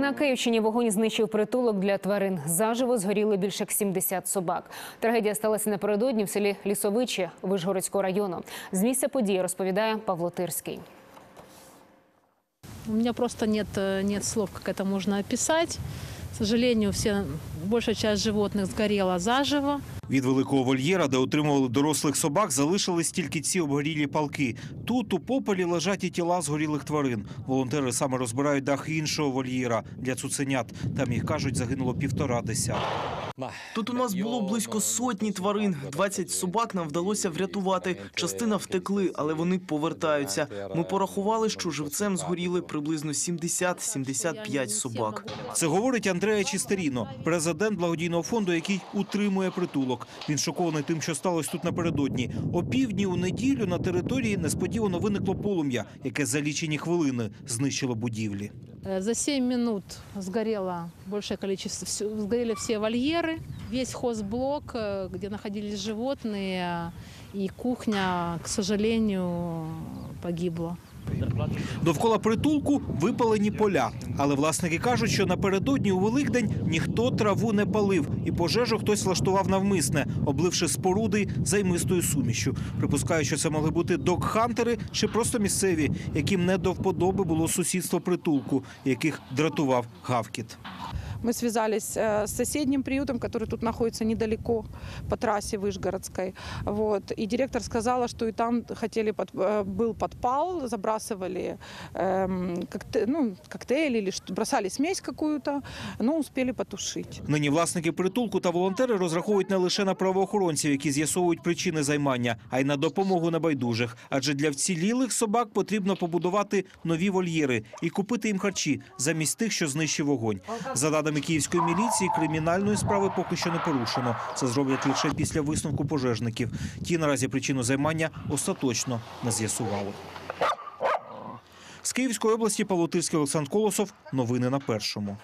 На Київщині вогонь знищив притулок для тварин. Заживо згоріли більше як 70 собак. Трагедія сталася напередодні в селі Лісовичі Вишгородського району. З місця події розповідає Павло Тирський. У меня просто нет, э, нет слов, как это можно описать. К сожалению, все, большая часть животных сгорела заживо. Від великого вольєра, де утримували дорослих собак, залишились тільки ці обгорілі палки. Тут у попелі лежать і тіла згорілих тварин. Волонтери саме розбирають дах іншого вольєра для цуценят. Там їх кажуть, загинуло півтора десятка. Тут у нас було близько сотні тварин. 20 собак нам вдалося врятувати. Частина втекли, але вони повертаються. Ми порахували, що живцем згоріли приблизно 70-75 собак. Це говорить Андреа Чистеріно, президент благодійного фонду, який утримує притулок. Він шокований тим, що сталося тут напередодні. О півдні у неділю на території несподівано виникло полум'я, яке за лічені хвилини знищило будівлі. Э, За 7 минут сгорело большее количество, всё- сгорели все вольеры, весь хозблок, э, где находились животные, и кухня, к сожалению, погибла. Довкола притулку випалені поля. Але власники кажуть, що напередодні у Великдень ніхто траву не палив, і пожежу хтось влаштував навмисне, обливши споруди займистою сумішю. Припускають, що це могли бути док-хантери чи просто місцеві, яким не до вподоби було сусідство притулку, яких дратував гавкіт. Мы связались э, с соседним приютом, который тут находится недалеко по трассе Вышгородской. Вот. И директор сказала, что и там хотели под- э, был подпал, забрасывали эм, kokte- ну, коктейль или что- бросали смесь какую-то, но успели потушить. Нині власники притулку та волонтери розраховують не лише на правоохоронців, які з'ясовують причини займання, а й на допомогу небайдужих. Адже для вцілілих собак потрібно побудувати нові вольєри і купити їм харчі замість тих, що знищив вогонь. За даними київської міліції, кримінальної справи поки що не порушено. Це зроблять лише після висновку пожежників. Ті наразі причину займання остаточно не з'ясували. З Київської області Павло Тирський, Олександр Колосов. Новини на першому.